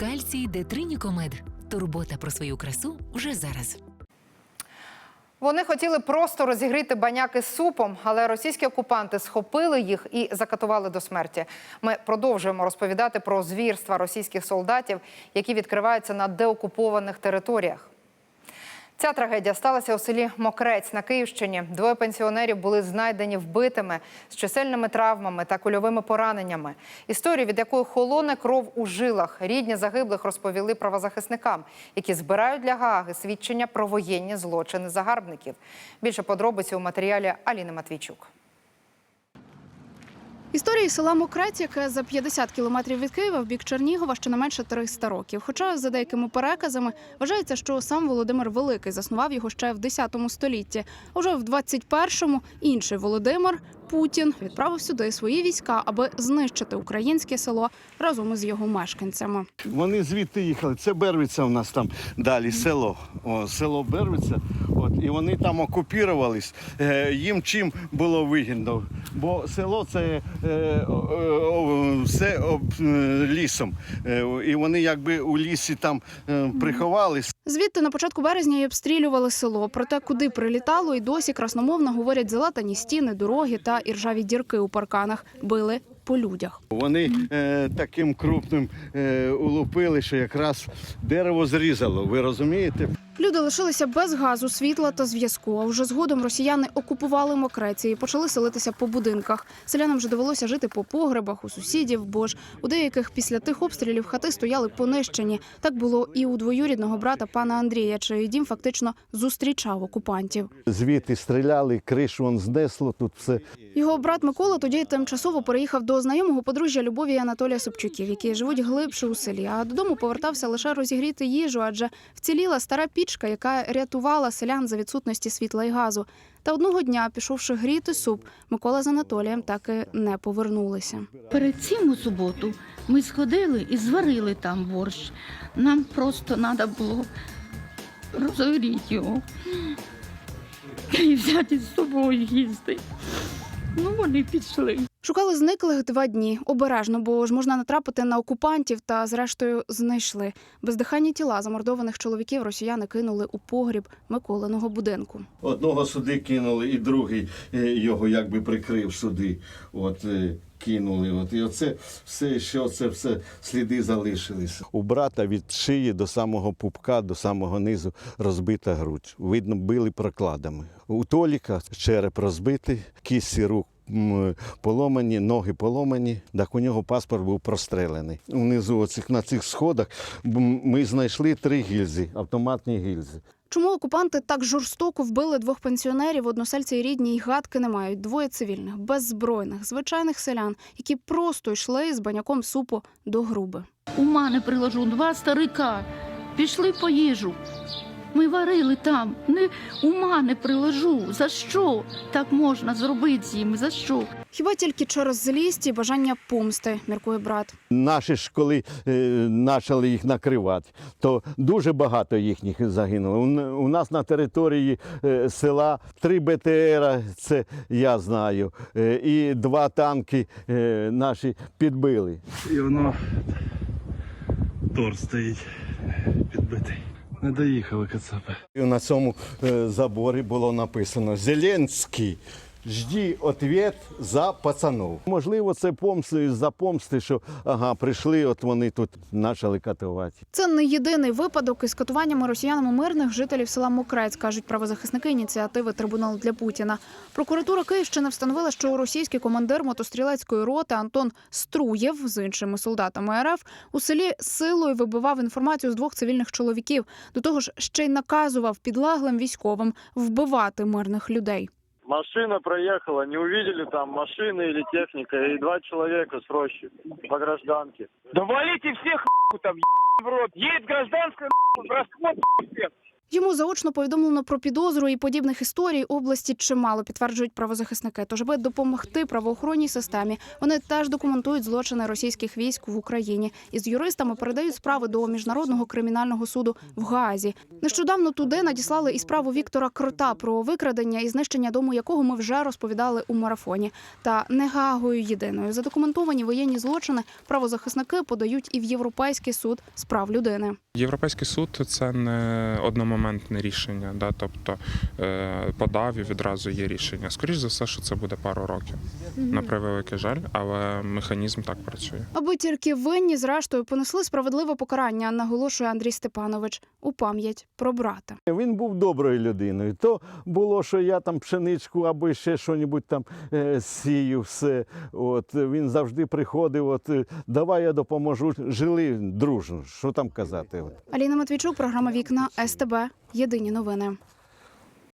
Кальцій Детринікомед. Турбота про свою красу вже зараз. Вони хотіли просто розігріти баняки з супом, але російські окупанти схопили їх і закатували до смерті. Ми продовжуємо розповідати про звірства російських солдатів, які відкриваються на деокупованих територіях. Ця трагедія сталася у селі Мокрець на Київщині. Двоє пенсіонерів були знайдені вбитими з чисельними травмами та кульовими пораненнями. Історію, від якої холоне кров у жилах, рідні загиблих розповіли правозахисникам, які збирають для Гааги свідчення про воєнні злочини загарбників. Більше подробиці у матеріалі Аліни Матвійчук. Історії села Мокрець, яке за 50 кілометрів від Києва в бік Чернігова щонайменше 300 років. Хоча, за деякими переказами, вважається, що сам Володимир Великий заснував його ще в 10 столітті. Уже в 21-му інший Володимир Путін відправив сюди свої війська, аби знищити українське село разом із його мешканцями. Вони звідти їхали. Це Бервиця у нас там далі село. О, село Бервиця. От, і вони там окупірувались. Е, їм чим було вигідно? Бо село це е, о, о, все об, е, лісом. Е, і вони якби у лісі там е, приховались. Звідти на початку березня й обстрілювали село. Проте, куди прилітало, і досі красномовно говорять залатані стіни, дороги та іржаві дірки у парканах. Били по людях. Вони е, таким крупним е, улупили, що якраз дерево зрізало. Ви розумієте? Люди лишилися без газу, світла та зв'язку. А вже згодом росіяни окупували мокреці і почали селитися по будинках. Селянам вже довелося жити по погребах у сусідів, бо ж у деяких після тих обстрілів хати стояли понищені. Так було і у двоюрідного брата пана Андрія, чий дім фактично зустрічав окупантів. Звідти стріляли, кришу он знесло, тут все Його брат Микола тоді тимчасово переїхав до знайомого подружжя Любові і Анатолія Собчуків, які живуть глибше у селі. А додому повертався лише розігріти їжу, адже вціліла стара пічка, яка рятувала селян за відсутності світла і газу. Та одного дня, пішовши гріти суп, Микола з Анатолієм так і не повернулися. Перед цим у суботу ми сходили і зварили там борщ. Нам просто треба було розогріти його і взяти з собою їсти. Ну, вони пішли. Шукали зниклих два дні обережно, бо ж можна натрапити на окупантів та, зрештою, знайшли. Бездиханні тіла замордованих чоловіків росіяни кинули у погріб Миколиного будинку. Одного сюди кинули, і другий е, його якби прикрив сюди. От е, кинули. От і оце все, що це все сліди залишилися. У брата від шиї до самого пупка, до самого низу розбита грудь. Видно, били прокладами. У Толіка череп розбитий, кісті рук. Поломані, ноги поломані, так у нього паспорт був прострелений. Внизу оцих, на цих сходах ми знайшли три гільзи, автоматні гільзи. Чому окупанти так жорстоко вбили двох пенсіонерів? Односельці і рідні й гадки не мають. Двоє цивільних, беззбройних, звичайних селян, які просто йшли з баняком супу до груби. Ума не приложу, два старика пішли по їжу. Ми варили там. Не, ума не приложу. За що так можна зробити з ними? За що? Хіба тільки через злість і бажання помсти, міркує брат. Наші ж, коли е, почали їх накривати, то дуже багато їхніх загинуло. У, нас на території е, села три БТР, це я знаю, е, і два танки е, наші підбили. І воно тор стоїть підбитий. Не доїхали кацапи. На цьому е, заборі було написано Зеленський. Жді відповідь за пацанов. Можливо, це помсти за помсти, що ага, прийшли, от вони тут почали катувати. Це не єдиний випадок із катуваннями росіянами мирних жителів села Мокрець, кажуть правозахисники ініціативи Трибунал для Путіна. Прокуратура Київщини встановила, що російський командир мотострілецької роти Антон Струєв з іншими солдатами РФ у селі силою вибивав інформацію з двох цивільних чоловіків. До того ж, ще й наказував підлеглим військовим вбивати мирних людей. Машина проехала, не увидели там машины или техника, и два человека с рощи по гражданке. Да валите всех нахуй там, ебаный в рот. Едет гражданская нахуй, расход всех. Йому заочно повідомлено про підозру і подібних історій області чимало підтверджують правозахисники. Тож, аби допомогти правоохоронній системі, вони теж документують злочини російських військ в Україні і з юристами передають справи до міжнародного кримінального суду в Гаазі. Нещодавно туди надіслали і справу Віктора Крота про викрадення і знищення дому, якого ми вже розповідали у марафоні. Та не Гаагою єдиною задокументовані воєнні злочини правозахисники подають і в Європейський суд з прав людини. Європейський суд це не одномоментне рішення, да, тобто е, подав і відразу є рішення. Скоріше за все, що це буде пару років. На превеликий жаль, але механізм так працює. Аби тільки винні, зрештою, понесли справедливе покарання, наголошує Андрій Степанович у пам'ять про брата. Він був доброю людиною. То було, що я там пшеничку або ще щось там е, сію, все. От він завжди приходив. От давай я допоможу. Жили дружно. Що там казати? От. Аліна Матвійчук, програма Вікна СТБ. Єдині новини.